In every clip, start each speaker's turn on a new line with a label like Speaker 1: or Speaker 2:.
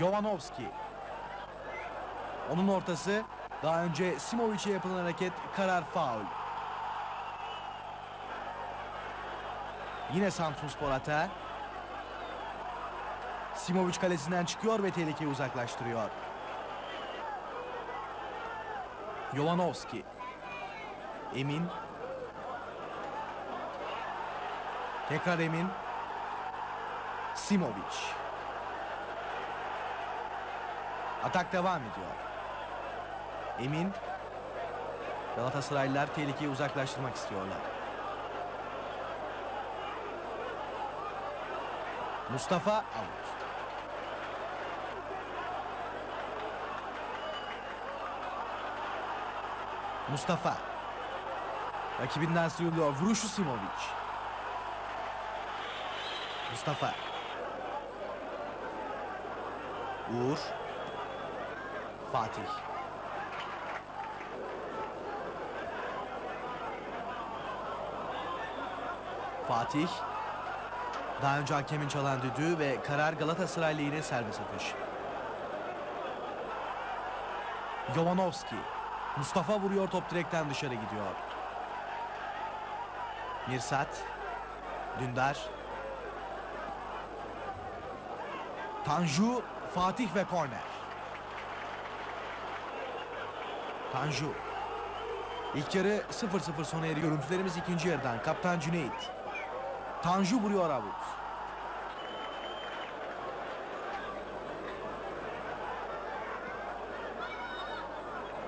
Speaker 1: Jovanovski. Onun ortası daha önce Simovic'e yapılan hareket karar faul. Yine Samsunspor atağı. Simovic kalesinden çıkıyor ve tehlikeyi uzaklaştırıyor. Jovanovski. Emin. Tekrar Emin. Simovic. Atak devam ediyor. Emin. Galatasaraylılar tehlikeyi uzaklaştırmak istiyorlar. Mustafa out. Mustafa. Rakibinden sıyrılıyor. Vuruşu Simovic. Mustafa. Uğur. Fatih. Fatih. Daha önce hakemin çalan düdüğü ve karar Galatasaray lehine serbest atış. Jovanovski. Mustafa vuruyor top direkten dışarı gidiyor. Mirsat. Dündar. Tanju, Fatih ve korner. Tanju. İlk yarı 0-0 sona eriyor. Görüntülerimiz ikinci yarıdan. Kaptan Cüneyt. Tanju vuruyor avut.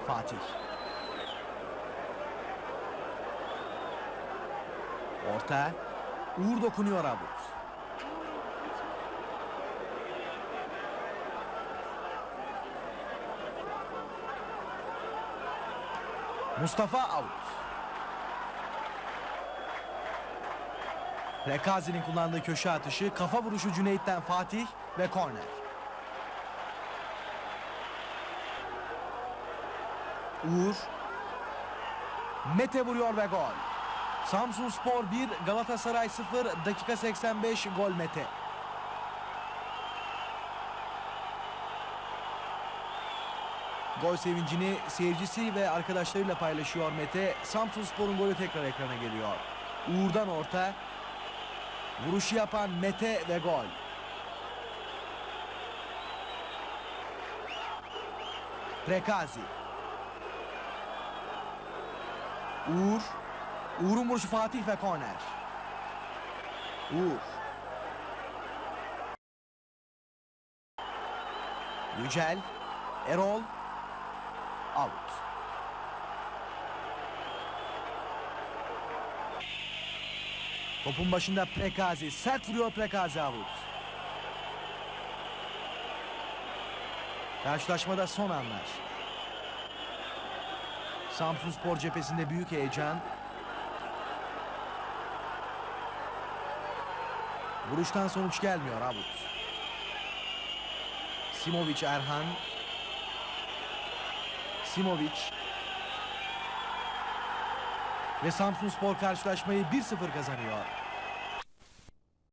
Speaker 1: Fatih. Orta. Uğur dokunuyor avut. Mustafa out. Rekazi'nin kullandığı köşe atışı, kafa vuruşu Cüneyt'ten Fatih ve korner. Uğur. Mete vuruyor ve gol. Samsun Spor 1, Galatasaray 0, dakika 85 gol Mete. Gol sevincini seyircisi ve arkadaşlarıyla paylaşıyor Mete. Samsun Spor'un golü tekrar ekrana geliyor. Uğur'dan orta. Vuruşu yapan Mete ve gol. Prekazi. Uğur. Uğur'un vuruşu Fatih ve korner. Uğur. Yücel. Erol. Out. Topun başında Prekazi. Sert vuruyor Prekazi out. Karşılaşmada son anlar. Samsun Spor cephesinde büyük heyecan. Vuruştan sonuç gelmiyor Abut. Simovic Erhan. Simovic. Ve Samsun Spor karşılaşmayı 1-0 kazanıyor.